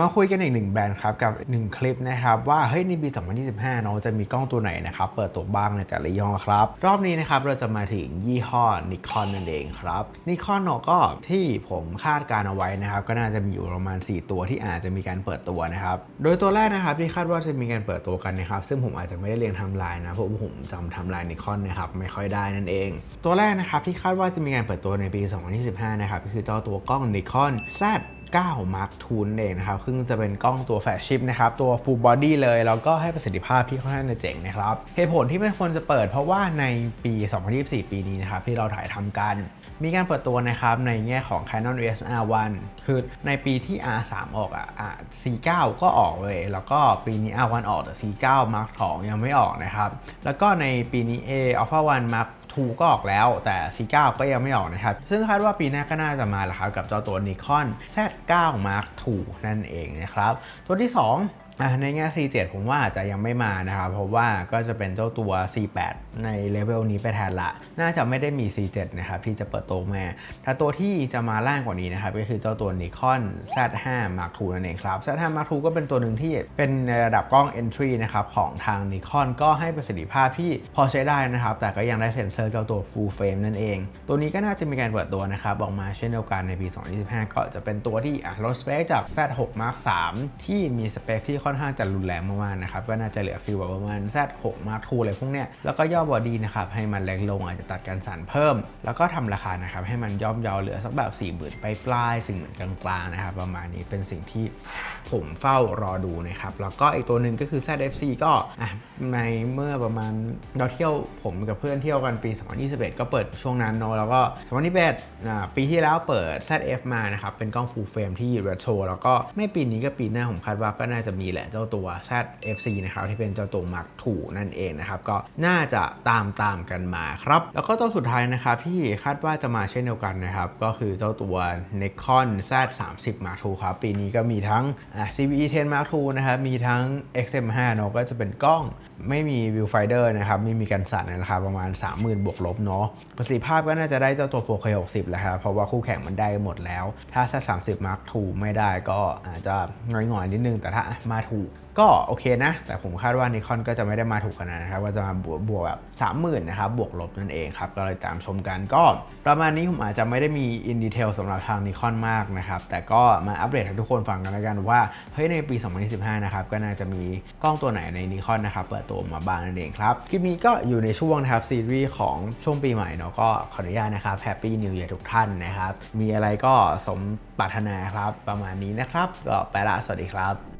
มาคุยกันอีกหนึ่งแบรนด์ครับกับหนึ่งคลิปนะครับว่าเฮ้ยในปี 2025เนาะจะมีกล้องตัวไหนนะครับเปิดตัวบ้างในแต่ละยี่ห้อครับ รอบนี้นะครับเราจะมาถึงยี่ห้อนิคอนนั่นเองครับนิคอนเนาะก็ที่ผมคาดการเอาไว้นะครับก็น่าจะมีอยู่ประมาณ 4 ตัวที่อาจจะมีการเปิดตัวนะครับโดยตัวแรกนะครับที่คาดว่าจะมีการเปิดตัวกันนะครับซึ่งผมอาจจะไม่ได้เรียงทำลายนะเพราะผมจำทำลายนิคอนนะครับไม่ค่อยได้นั่นเอง ตัวแรกนะครับที่คาดว่าจะมีการเปิดตัวในปี 2025นะครับก็คือเจ้าตัวกล้อง Nikon Z 9 Mark II นเองนะครับซึ่งจะเป็นกล้องตัวแฟชชิปนะครับ ตัว Full Body เลย แล้วก็ให้ประสิทธิภาพที่ค่อนข้างจะเจ๋งนะครับ เหตุผลที่มันควรจะเปิดเพราะว่าในปี 2024 ปีนี้นะครับ ที่เราถ่ายทำกัน มีการเปิดตัวนะครับในแง่ของ Canon EOS R1 คือในปีที่ R3 ออกอะอะ C9 ก็ออกเลย แล้วก็ปีนี้ R1 ออกแต่ C9 Mark II ยังไม่ออกนะครับ แล้วก็ในปีนี้ A Alpha 1 Mark 2 ก็ออกแล้ว แต่ C9 ก็ยังไม่ออกนะครับ ซึ่งคาดว่าปีหน้าก็น่าจะมาแหละครับกับเจ้าตัว Nikon Z9 Mark II นั่นเองนะครับ ตัวที่2อะ ในแง่ C7 ผมว่าอาจจะยังไม่มานะครับ เพราะว่าก็จะเป็นเจ้าตัว C8 ในเลเวลนี้ไปแทนละ น่าจะไม่ได้มี C7 นะครับที่จะเปิดตัวมา ถ้าตัวที่จะมาล่างกว่านี้นะครับก็คือเจ้าตัว Nikon Z5 Mark II นั่นเองครับ Z5 Mark II ก็เป็นตัวหนึ่งที่เป็นในระดับกล้อง Entry นะครับของทาง Nikon ก็ให้ประสิทธิภาพที่พอใช้ได้นะครับ แต่ก็ยังได้เซ็นเซอร์เจ้าตัว Full Frame นั่นเอง ตัวนี้ก็น่าจะมีการเปิดตัวนะครับออกมาเช่นเดียวกันในปี 2025 ก็จะเป็นตัวที่ลดสเปคจาก Z6 Mark III ที่มีสเปคที่ค่อนข้างจะรุนแรงมากๆนะครับก็น่าจะเหลือฟีลแบบประมาณ Z6 Mark II อะไรพวกเนี้ยแล้วก็ย่อบอดี้นะครับให้มันเล็กลงอาจจะตัดการสั่นเพิ่ม แล้วก็ทำราคานะครับให้มันย่อมเยาเหลือสักแบบ4 0,000ไปปลายๆสิ่งเหมือนกลางๆนะครับประมาณนี้เป็นสิ่งที่ผมเฝ้ารอดูนะครับแล้วก็อีกตัวหนึ่งก็คือ ZFC ก็ในเมื่อประมาณเราเที่ยวผมกับเพื่อนเที่ยวกันปี 2021 ก็เปิดช่วงนั้นเนาะแล้วก็2021อ่าปีที่แล้วเปิด ZF มานะครับเป็นกล้อง full frame ที่ retro แล้วก็ไม่ปีนี้ก็ปีหน้าผมคาดว่าก็น่าจะมีแหละเจ้าตัว ZFC นะครับที่เป็นเจ้าตัว Mark II นั่นเองนะครับก็น่าจะตามตามกันมาครับ แล้วก็ตัวสุดท้ายนะครับที่คาดว่าจะมาเช่นเดียวกันนะครับก็คือเจ้าตัว Nikon Z30 Mark II ครับปีนี้ก็มีทั้ง CVE 10 Mark II นะครับมีทั้ง XM5 เนอะก็จะเป็นกล้องไม่มี viewfinder นะครับไม่มีกันสั่นในราคาประมาณ 30,000 บวกลบเนาะประสิทธิภาพก็น่าจะได้เจ้าตัว 4K 60แล้วครับเพราะว่าคู่แข่งมันได้หมดแล้ว ถ้า Z30 Mark II ไม่ได้ก็อาจจะงอยๆนิดนึงแต่ถ้ามาถูก ก็โอเคนะ แต่ผมคาดว่านิคอนก็จะไม่ได้มาถูกขนาดนะครับว่าจะมาบวกบวกแบบ30,000นนะครับบวกลบนั่นเองครับ ก็เลยตามชมกันก็ ประมาณนี้ผมอาจจะไม่ได้มีอินดีเทลสำหรับทางนิคอนมากนะครับ แต่ก็มาอัปเดตให้ทุกคนฟังกันแล้วกันว่าเฮ้ยในปี 2025 นะครับ ก็น่าจะมีกล้องตัวไหนในนิคอนนะครับเปิดตัวมาบ้างนั่นเองครับคลิปนี้ก็อยู่ในช่วงนะครับซีรีส์ของช่วงปีใหม่เนาะก็ขออนุญาตนะครับแฮปปี้นิว e ย r ทุกท่านนะครับมีอะไรก็สมปรารถนาครับประมาณนี้นะครับก็ไปละสวัสดีครับ